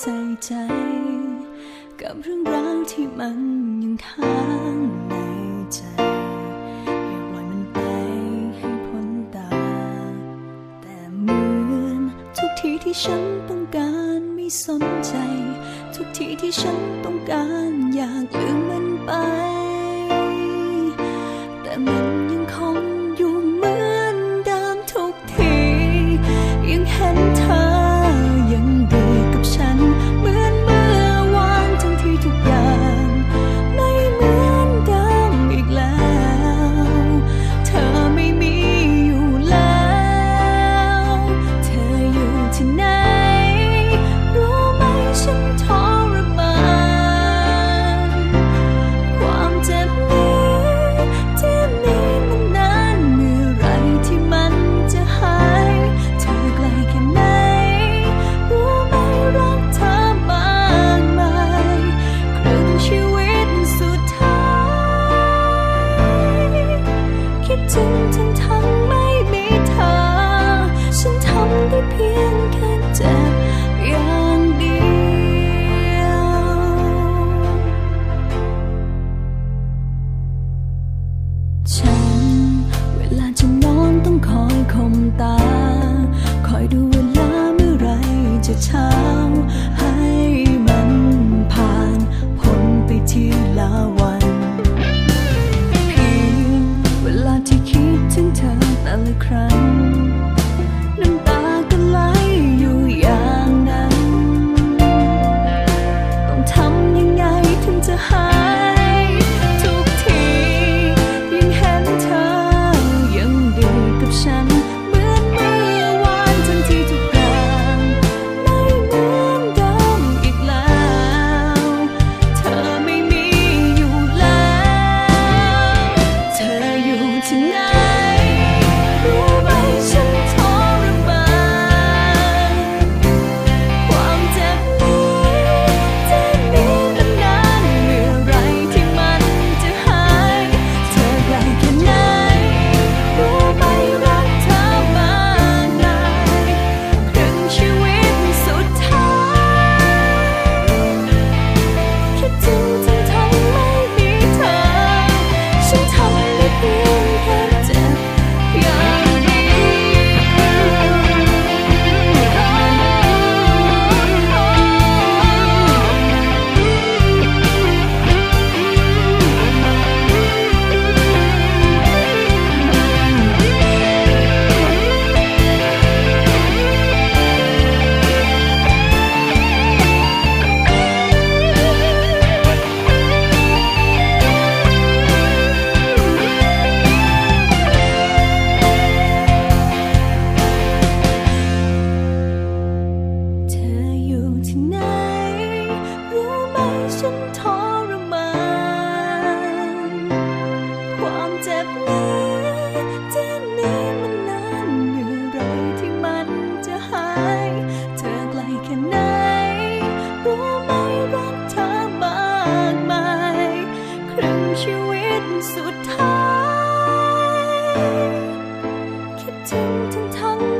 ใส่ใจ กับเรื่องราวที่มันยังค้างในใจ อย่าปล่อยมันไปให้พ้นตา แต่เหมือนทุกทีที่ฉันต้องการไม่สนใจ ทุกทีที่ฉันต้องการอยากลืมมันไป แต่มันยังคง คิดถึ สุดท้าย คิดถึงทั้งทั้ง